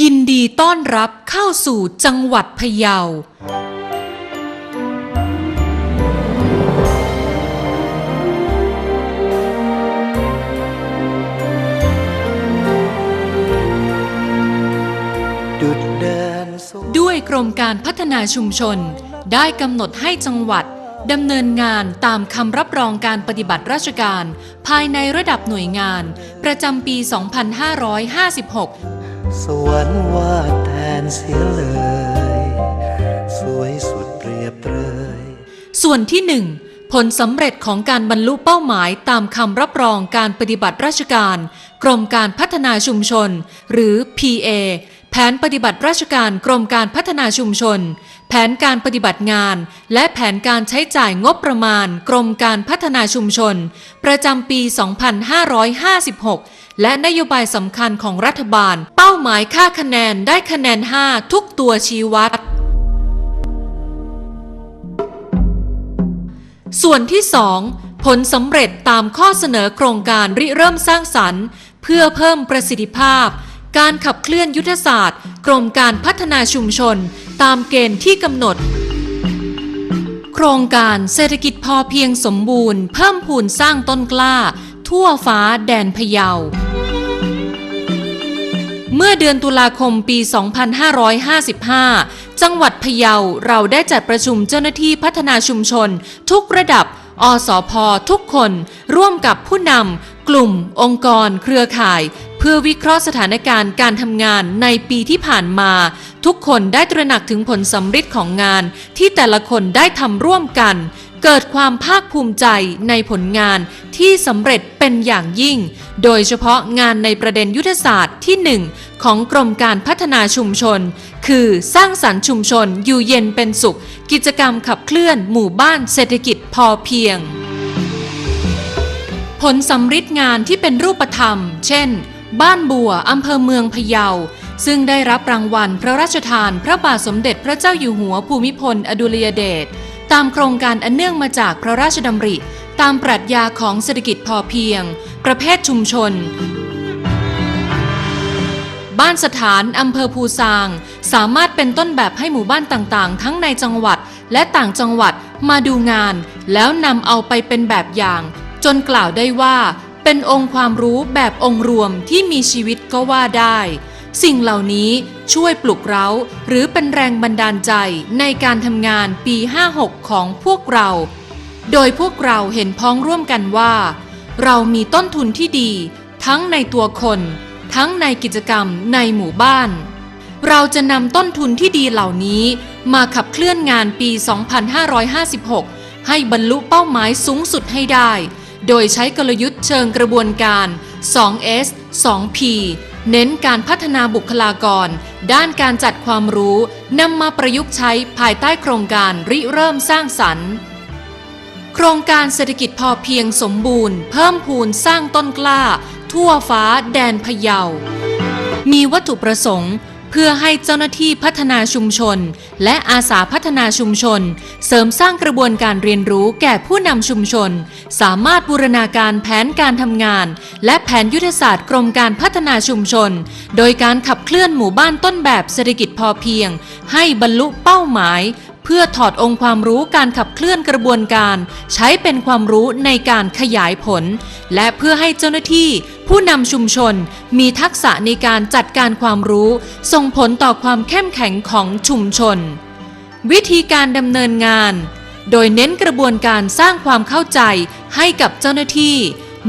ยินดีต้อนรับเข้าสู่จังหวัดพะเยาดุดเดินสู่ด้วยกรมการพัฒนาชุมชน ได้กำหนดให้จังหวัดดำเนินงานตามคำรับรองการปฏิบัติราชการ ภายในระดับหน่วยงาน ประจำปี 2556 สวรรค์วาดแทนเสียเลย สวยสุดเปรียบเปรยส่วนที่1ผลสำเร็จของการบรรลุเป้าหมายตามคำรับรองการปฏิบัติราชการ กรมการพัฒนาชุมชน หรือ PA แผนปฏิบัติราชการกรมการพัฒนาชุมชน แผนการปฏิบัติงาน และแผนการใช้จ่ายงบประมาณ กรมการพัฒนาชุมชน ประจำปี 2556 และนโยบายสำคัญของรัฐบาล เป้าหมายค่าคะแนนได้คะแนน 5 ทุกตัวชี้วัด ส่วนที่ 2 ผลสำเร็จตามข้อเสนอโครงการริเริ่มสร้างสรรค์ เพื่อเพิ่มประสิทธิภาพ การขับเคลื่อนยุทธศาสตร์ กรมการพัฒนาชุมชน ตามเกณฑ์ที่กำหนดโครงการเศรษฐกิจพอเพียงสมบูรณ์ เพิ่มพูนสร้างต้นกล้า ทั่วฟ้าแดนพะเยา เมื่อเดือนตุลาคมปี 2555 จังหวัดพะเยาเราได้จัดประชุมเจ้าหน้าที่พัฒนาชุมชน ทุกระดับ อสพทุกคน ร่วมกับผู้นำกลุ่ม องค์กร เครือข่าย เพื่อวิเคราะห์สถานการณ์การทำงานในปีที่ผ่านมา ทุกคนได้ตระหนักถึงผลสำฤทธิ์ของงานที่แต่ละคนได้ทำร่วมกัน เกิดความภาคภูมิใจในผลงานที่สำเร็จเป็นอย่างยิ่ง โดยเฉพาะงานในประเด็นยุทธศาสตร์ที่ 1 ของกรมการพัฒนาชุมชน คือสร้างสรรค์ชุมชนอยู่เย็นเป็นสุข กิจกรรมขับเคลื่อนหมู่บ้านเศรษฐกิจพอเพียง ผลสำฤทธิ์งานที่เป็นรูปธรรม เช่น บ้านบัวอำเภอเมืองพะเยาซึ่งได้รับรางวัลพระราชทาน พระบาทสมเด็จพระเจ้าอยู่หัวภูมิพล อดุลยเดช ตามโครงการอันเนื่องมาจากพระราชดำริ ตามปรัชญาของเศรษฐกิจพอเพียง ประเภทชุมชน บ้านสถานอำเภอภูซาง สามารถเป็นต้นแบบให้หมู่บ้านต่างๆ ทั้งในจังหวัดและต่างจังหวัดมาดูงาน แล้วนำเอาไปเป็นแบบอย่าง จนกล่าวได้ว่า เป็นองค์ความรู้แบบองค์รวมที่มีชีวิตก็ว่าได้ สิ่งเหล่านี้ช่วยปลุกเร้าหรือเป็นแรงบันดาลใจในการทำงานปี 56 ของพวกเรา โดยพวกเราเห็นพ้องร่วมกันว่า เรามีต้นทุนที่ดี ทั้งในตัวคน ทั้งในกิจกรรมในหมู่บ้าน เราจะนำต้นทุนที่ดีเหล่านี้ มาขับเคลื่อนงานปี 2556 ให้บรรลุเป้าหมายสูงสุดให้ได้ โดยใช้กลยุทธ์เชิงกระบวนการ 2S 2P เน้นการพัฒนาบุคลากร ด้านการจัดความรู้นำมาประยุกต์ใช้ภายใต้โครงการริเริ่มสร้างสรรค์ โครงการเศรษฐกิจพอเพียงสมบูรณ์ เพิ่มพูนสร้างต้นกล้า ทั่วฟ้าแดนพะเยา มีวัตถุประสงค์ เพื่อให้เจ้าหน้าที่พัฒนาชุมชน และอาสาพัฒนาชุมชน เสริมสร้างกระบวนการเรียนรู้แก่ผู้นำชุมชน สามารถบูรณาการแผนการทำงาน และแผนยุทธศาสตร์กรมการพัฒนาชุมชน โดยการขับเคลื่อนหมู่บ้านต้นแบบเศรษฐกิจพอเพียง ให้บรรลุเป้าหมาย เพื่อถอดองค์ความรู้การขับเคลื่อนกระบวนการ ใช้เป็นความรู้ในการขยายผล และเพื่อให้เจ้าหน้าที่ ผู้นำชุมชนมีทักษะในการจัดการความรู้ส่งผลต่อความเข้มแข็งของชุมชน วิธีการดำเนินงาน โดยเน้นกระบวนการสร้างความเข้าใจให้กับเจ้าหน้าที่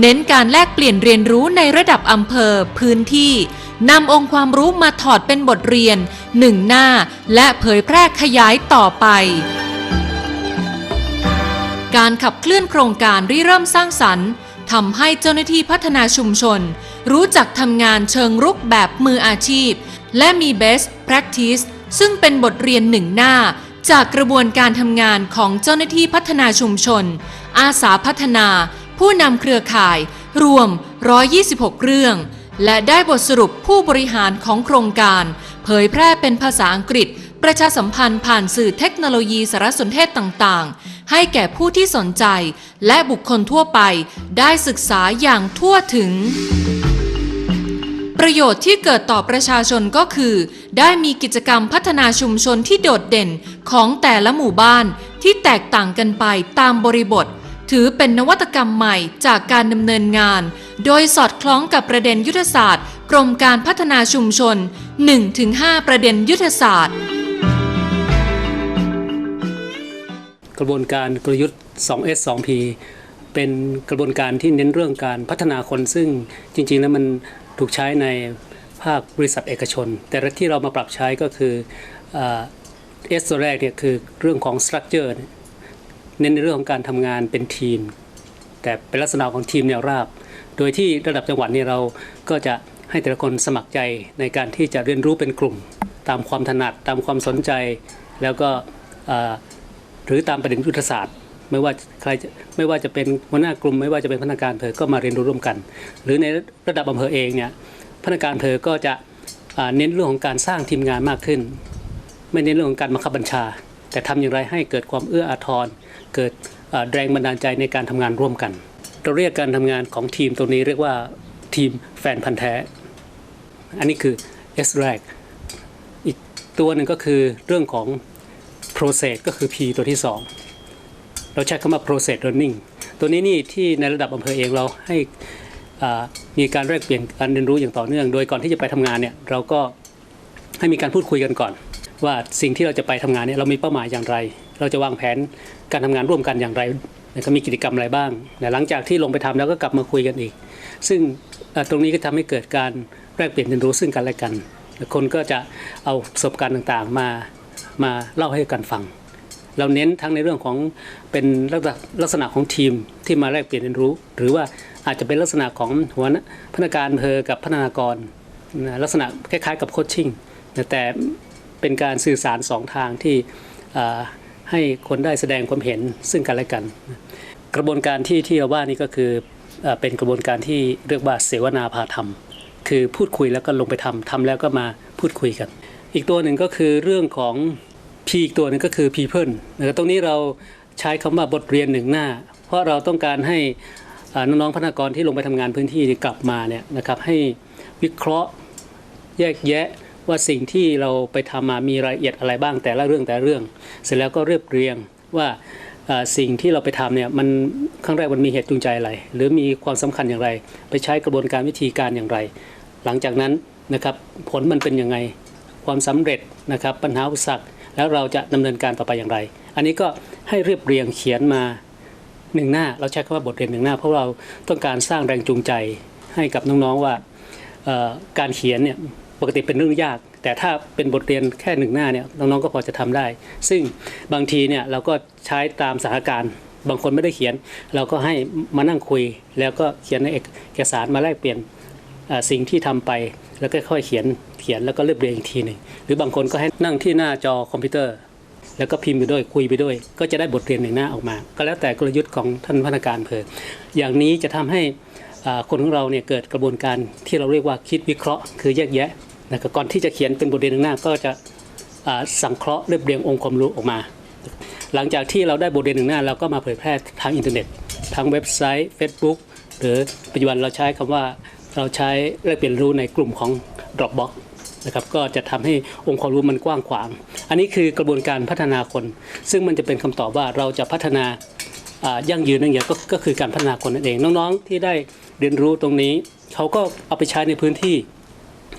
เน้นการแลกเปลี่ยนเรียนรู้ในระดับอำเภอ พื้นที่นำองค์ความรู้มาถอดเป็นบทเรียนหนึ่งหน้า และเผยแพร่ขยายต่อไปการขับเคลื่อนโครงการริเริ่มสร้างสรรค์ ทำให้เจ้าหน้าที่พัฒนาชุมชน รู้จักทำงานเชิงรุกแบบมืออาชีพ และมี best practice ซึ่งเป็นบทเรียนหนึ่งหน้า จากกระบวนการทำงานของเจ้าหน้าที่พัฒนาชุมชน อาสาพัฒนา ผู้นำเครือข่าย รวม 126 เรื่อง และได้บทสรุปผู้บริหารของโครงการ เผยแพร่เป็นภาษาอังกฤษ ประชาสัมพันธ์ผ่านสื่อเทคโนโลยีสารสนเทศต่างๆ ให้แก่ผู้ที่สนใจ และบุคคลทั่วไปได้ศึกษาอย่างทั่วถึง ประโยชน์ที่เกิดต่อประชาชนก็คือ ได้มีกิจกรรมพัฒนาชุมชนที่โดดเด่นของแต่ละหมู่บ้านที่แตกต่างกันไปตามบริบท ถือเป็นนวัตกรรมใหม่จากการดำเนินงาน โดยสอดคล้องกับประเด็นยุทธศาสตร์ กรมการพัฒนาชุมชน 1-5 ประเด็นยุทธศาสตร์ กระบวนการกลยุทธ์ 2S 2P เป็นกระบวนการที่เน้นเรื่องการพัฒนาคนซึ่งจริง ๆ แล้วมันถูกใช้ในภาคบริษัทเอกชน แต่ที่เรามาปรับใช้ก็คือเอสตัวแรกเนี่ยคือเรื่องของ structure เนี่ยเน้นในเรื่องของการทำงานเป็นทีม แต่เป็นลักษณะของทีมแนวราบ โดยที่ระดับจังหวัดเนี่ยเราก็จะให้แต่ละคนสมัครใจในการที่จะเรียนรู้เป็นกลุ่ม ตามความถนัดตามความสนใจ แล้วก็ หรือตามประเด็นยุทธศาสตร์ ไม่ว่าใครจะไม่ว่าจะเป็นหัวหน้ากลุ่ม ไม่ว่าจะเป็นพนักงานเภอก็มาเรียนรู้ร่วมกัน หรือในระดับอำเภอเองเนี่ยพนักงานเภอก็จะเน้นเรื่องของการสร้างทีมงานมากขึ้น ไม่เน้นเรื่องของการบังคับบัญชา แต่ทำอย่างไรให้เกิดความเอื้ออาทรเกิดแรงบันดาลใจในการทำงานร่วมกัน เราเรียกการทำงานของทีมตรงนี้เรียกว่าทีมแฟนพันธ์แท้ อันนี้คือ S แรกอีกตัวหนึ่งก็คือเรื่องของ process ก็คือ P ตัวที่ 2 เราใช้คำว่า process learning ตัวนี้นี่ที่ในระดับอำเภอเองเราให้มีการแลกเปลี่ยนการเรียนรู้อย่างต่อเนื่อง โดยก่อนที่จะไปทำงานเนี่ยเราก็ให้มีการพูดคุยกันก่อน ว่าสิ่งที่เราจะไปทำงานเนี่ยเรามีเป้าหมายอย่างไร เราจะวางแผนการทำงานร่วมกันอย่างไรนะครับมีกิจกรรมอะไรบ้างหลังจากที่ลงไปทำแล้วก็กลับมาคุยกันอีก ซึ่งตรงนี้ก็ทำให้เกิดการแลกเปลี่ยนเรียนรู้ซึ่งกันและกัน คนก็จะเอาประสบการณ์ต่างๆ มา มาเล่าให้กันฟัง เราเน้นทั้งในเรื่องของเป็นลักษณะของทีมที่มาแลกเปลี่ยนเรียนรู้ หรือว่าอาจจะเป็นลักษณะของหัวหน้าพนักงานเภอกับพัฒนากรนลักษณะคล้ายๆกับโคชชิ่งแต่เป็นการสื่อสารสองทางที่ให้คนได้แสดงความเห็นซึ่งกันและกัน กระบวนการที่ที่เราว่านี่ก็คือเอ่อเป็นกระบวนการที่เรียกว่าเสวนาพาทำคือพูดคุยแล้วก็ลงไปทำทำแล้วก็มาพูดคุยกัน อีกตัวหนึ่งก็คือเรื่องของ P อีกตัวหนึ่งก็คือ people นะครับตรงนี้เราใช้คำว่าบทเรียนหนึ่งหน้า เพราะเราต้องการให้อ่าน้องๆพนักงานที่ลงไปทำงานพื้นที่กลับมาเนี่ยนะครับให้วิเคราะห์แยกแยะว่าสิ่งที่เราไปทำมามีรายละเอียดอะไรบ้างแต่ละเรื่องแต่ละเรื่อง เสร็จแล้วก็เรียบเรียงว่าสิ่งที่เราไปทำเนี่ยมันครั้งแรกมันมีเหตุจูงใจอะไร หรือมีความสำคัญอย่างไร ไปใช้กระบวนการวิธีการอย่างไร หลังจากนั้นนะครับผลมันเป็นยังไง ความสำเร็จนะครับปัญหาอุปสรรคแล้วเราจะดำเนินการต่อไปอย่างไร อันนี้ก็ให้เรียบเรียงเขียนมาหนึ่งหน้า เราใช้คำว่าบทเรียนหนึ่งหน้า เพราะเราต้องการสร้างแรงจูงใจให้กับน้องๆว่าการเขียนเนี่ยปกติเป็นเรื่องยาก แต่ถ้าเป็นบทเรียนแค่หนึ่งหน้าเนี่ยน้องๆก็พอจะทำได้ ซึ่งบางทีเนี่ยเราก็ใช้ตามสถานการณ์ บางคนไม่ได้เขียน เราก็ให้มานั่งคุย แล้วก็เขียนในเอกสารมาแลกเปลี่ยน สิ่งที่ทำไปแล้วก็ค่อยเขียนเขียนแล้วก็เรียบเรียงอีกทีหนึ่งหรือบางคนก็ให้นั่งที่หน้าจอคอมพิวเตอร์ แล้วก็พิมพ์ไปด้วยคุยไปด้วย ก็จะได้บทเรียนหนึ่งหน้าออกมา ก็แล้วแต่กลยุทธ์ของท่านพนักงานอำเภออย่างนี้จะทำให้คนของเราเนี่ยเกิดกระบวนการที่เราเรียกว่าคิดวิเคราะห์ คือแยกแยะนะก่อนที่จะเขียนเป็นบทเรียนหนึ่งหน้าก็จะสังเคราะห์เรียบเรียงองค์ความรู้ออกมา หลังจากที่เราได้บทเรียนหนึ่งหน้าเราก็มาเผยแพร่ทางอินเทอร์เน็ตทางเว็บไซต์ Facebook หรือปัจจุบันเราใช้คำว่า เราใช้แลกเปลี่ยนรู้ในกลุ่มของ Dropbox นะครับก็จะทำให้องค์ความรู้มันกว้างขวาง อันนี้คือกระบวนการพัฒนาคน ซึ่งมันจะเป็นคำตอบว่าเราจะพัฒนายั่งยืนนั่นเองก็ก็คือการพัฒนาคนนั่นเอง น้องๆ ที่ได้เรียนรู้ตรงนี้ เขาก็เอาไปใช้ในพื้นที่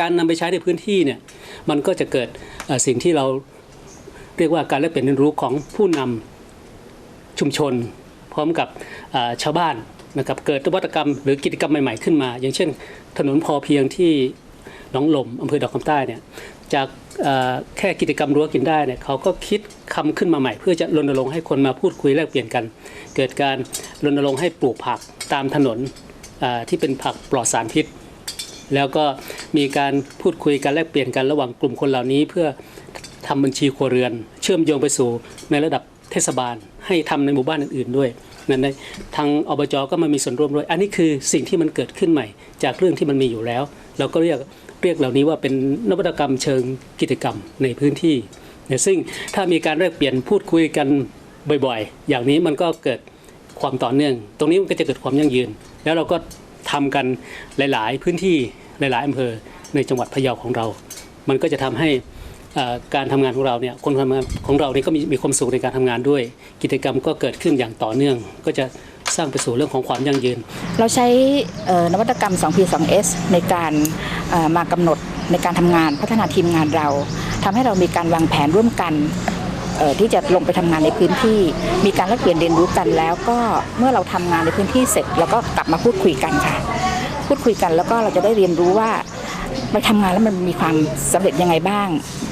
การนำไปใช้ในพื้นที่เนี่ยมันก็จะเกิดสิ่งที่เราเรียกว่าการแลกเปลี่ยนเรียนรู้ของผู้นำชุมชน พร้อมกับชาวบ้าน นะครับเกิดนวัตกรรมหรือกิจกรรมใหม่ๆขึ้นมา อย่างเช่น ถนนพอเพียงที่หนองหลมอำเภอดอกคำใต้เนี่ยจากแค่กิจกรรมรั้วกินได้เนี่ยเขาก็คิดคำขึ้นมาใหม่ เพื่อจะรณรงค์ให้คนมาพูดคุยแลกเปลี่ยนกัน เกิดการรณรงค์ให้ปลูกผักตามถนนที่เป็นผักปลอดสารพิษ แล้วก็มีการพูดคุยกันแลกเปลี่ยนกันระหว่างกลุ่มคนเหล่านี้ เพื่อทำบัญชีครัวเรือน เชื่อมโยงไปสู่ในระดับ เทศบาลให้ทำในหมู่บ้านอื่นๆด้วยนั่นในทางอบจก็มามีส่วนร่วมด้วย อันนี้คือสิ่งที่มันเกิดขึ้นใหม่ จากเรื่องที่มันมีอยู่แล้ว เราก็เรียกเรียกเหล่านี้ว่าเป็นนวัตกรรมเชิงกิจกรรมในพื้นที่ซึ่งถ้ามีการแลกเปลี่ยนพูดคุยกันบ่อยๆ อย่างนี้มันก็เกิดความต่อเนื่อง ตรงนี้มันก็จะเกิดความยั่งยืน แล้วเราก็ทำกันหลาย ๆ พื้นที่หลาย ๆอำเภอในจังหวัดพะเยาของเรา มันก็จะทำให้ การทำงานของเราเนี่ยคนทำงานของเราเนี่ยก็มีมีความสุขในการทำงานด้วย กิจกรรมก็เกิดขึ้นอย่างต่อเนื่อง ก็จะสร้างไปสู่เรื่องของความยั่งยืน เราใช้นวัตกรรม 2P 2S ในการมากำหนดในการทำงานพัฒนาทีมงานเราทำให้เรามีการวางแผนร่วมกันที่จะลงไปทำงานในพื้นที่ มีการแลกเปลี่ยนเรียนรู้กันแล้วก็เมื่อเราทำงานในพื้นที่เสร็จเราก็กลับมาพูดคุยกันค่ะ พูดคุยกันแล้วก็เราจะได้เรียนรู้ว่า ไปทำงานแล้วมันมีความสำเร็จยังไงบ้าง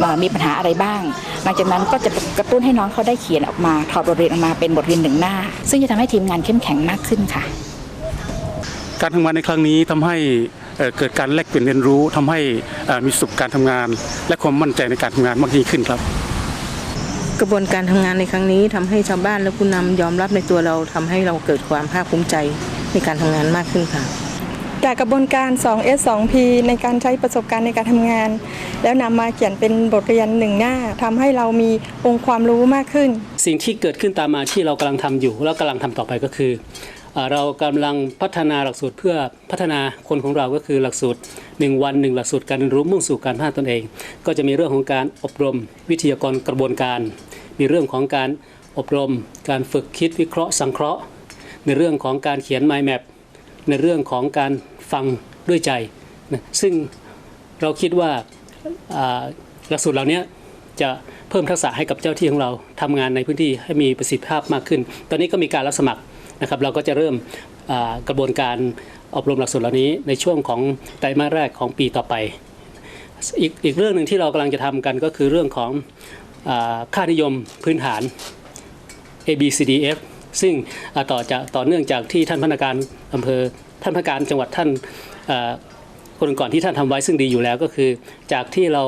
เอ่อมีปัญหาอะไรบ้าง หลังจากนั้นก็จะกระตุ้นให้น้องเขาได้เขียนออกมาถอดบทเรียนออกมาเป็นบทเรียนหนึ่งหน้า ซึ่งจะทำให้ทีมงานเข้มแข็งมากขึ้นค่ะ การทำงานในครั้งนี้ทำให้เอ่อเกิดการแลกเปลี่ยนเรียนรู้ทำให้เอ่อมีสุขการทำงาน และความมั่นใจในการทำงานมากยิ่งขึ้นครับ กระบวนการทำงานในครั้งนี้ทำให้ชาวบ้านและผู้นำยอมรับในตัวเราทำให้เราเกิดความภาคภูมิใจในการทำงานมากขึ้นค่ะ จากกระบวนการ 2S 2P ในการใช้ประสบการณ์ในการทำงาน แล้วนำมาเขียนเป็นบทเรียนหนึ่งหน้าทำให้เรามีองค์ความรู้มากขึ้น สิ่งที่เกิดขึ้นตามมาที่เรากำลังทำอยู่ แล้วกำลังทำต่อไปก็คือ เรากำลังพัฒนาหลักสูตรเพื่อพัฒนาคนของเราก็คือหลักสูตร 1 วัน 1 หลักสูตรการเรียนรู้มุ่งสู่การพัฒนาตนเอง ก็จะมีเรื่องของการอบรมวิทยากรกระบวนการ มีเรื่องของการอบรม การฝึกคิดวิเคราะห์สังเคราะห์ ในเรื่องของการเขียน mind map ในเรื่องของการ ฟังด้วยใจนะซึ่งเราคิดว่าหลักสูตรเหล่านี้จะเพิ่มทักษะให้กับเจ้าที่ของเราทำงานในพื้นที่ให้มีประสิทธิภาพมากขึ้น ตอนนี้ก็มีการรับสมัครนะครับ เราก็จะเริ่มกระบวนการอบรมหลักสูตรเหล่านี้ในช่วงของไตรมาสแรกของปีต่อไป อีกอีกเรื่องหนึ่งที่เรากำลังจะทำกันก็คือเรื่องของอค่านิยมพื้นฐาน A B C D F ซึ่งต่อจากต่อเนื่องจากที่ท่านพนักงานอำเภอ ท่านพกานจังหวัดท่านคนก่อนที่ท่านทำไว้ซึ่งดีอยู่แล้วก็คือ จากที่เรา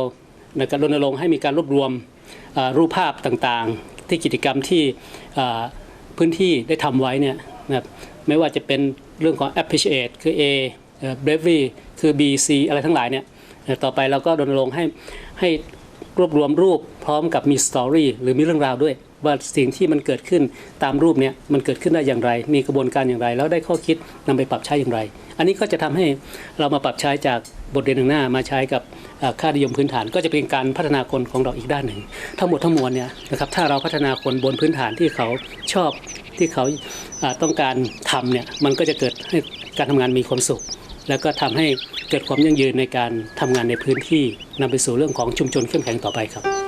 ในการรณรงค์ให้มีการรวบรวมรูปภาพต่างๆ ที่กิจกรรมที่พื้นที่ได้ทำไว้เนี่ยนะครับไม่ว่าจะเป็นเรื่องของ appreciate คือ A เอ่อ bravery คือ B C อะไรทั้งหลายเนี่ยต่อไปเราก็รณรงค์ให้ให้รวบรวมรูปพร้อมกับมีสตอรี่หรือมีเรื่องราวด้วย ว่าสิ่งที่มันเกิดขึ้นตามรูปเนี่ยมันเกิดขึ้นได้อย่างไร มีกระบวนการอย่างไร แล้วได้ข้อคิดนำไปปรับใช้อย่างไร อันนี้ก็จะทำให้เรามาปรับใช้จากบทเรียนหนึ่งหน้ามาใช้กับค่านิยมพื้นฐาน ก็จะเป็นการพัฒนาคนของเราอีกด้านหนึ่ง ทั้งหมดทั้งมวลเนี่ยนะครับถ้าเราพัฒนาคนบนพื้นฐานที่เขาชอบที่เขาอ่าต้องการทำเนี่ยมันก็จะเกิดให้การทำงานมีความสุข แล้วก็ทำให้เกิดความยั่งยืนในการทำงานในพื้นที่นำไปสู่เรื่องของชุมชนเข้มแข็งต่อไปครับ